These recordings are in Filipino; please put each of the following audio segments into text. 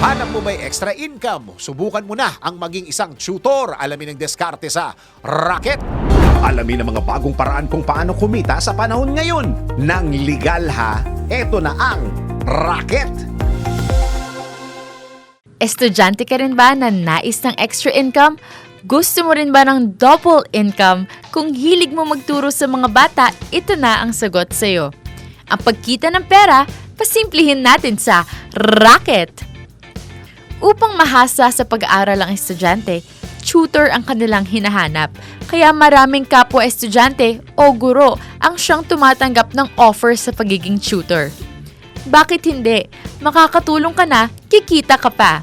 Hanap mo may extra income? Subukan mo na ang maging isang tutor. Alamin ang diskarte sa Rocket. Alamin ang mga bagong paraan kung paano kumita sa panahon ngayon. Nang legal ha, eto na ang Racket! Estudyante ka rin ba na nais ng extra income? Gusto mo rin ba ng double income? Kung hilig mo magturo sa mga bata, ito na ang sagot sa'yo. Ang pagkita ng pera, pasimplihin natin sa racket. Upang mahasa sa pag-aaral ang estudyante, tutor ang kanilang hinahanap. Kaya maraming kapwa estudyante o guro ang siyang tumatanggap ng offer sa pagiging tutor. Bakit hindi? Makakatulong ka na, kikita ka pa.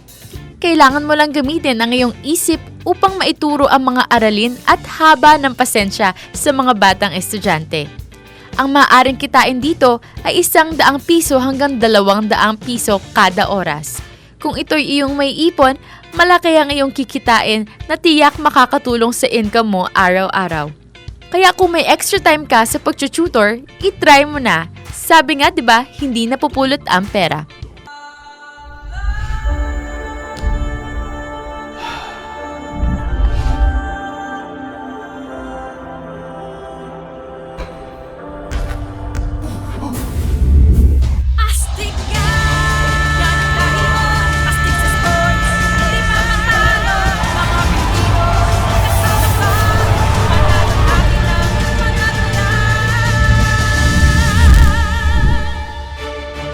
Kailangan mo lang gamitin ang iyong isip upang maituro ang mga aralin at haba ng pasensya sa mga batang estudyante. Ang maaaring kitain dito ay isang daang piso hanggang dalawang daang piso kada oras. Kung ito'y iyong may ipon, malaki ang iyong kikitain na tiyak makakatulong sa income mo araw-araw. Kaya kung may extra time ka sa pag-tutor, itry mo na. Sabi nga 'di ba, hindi napupulot ang pera.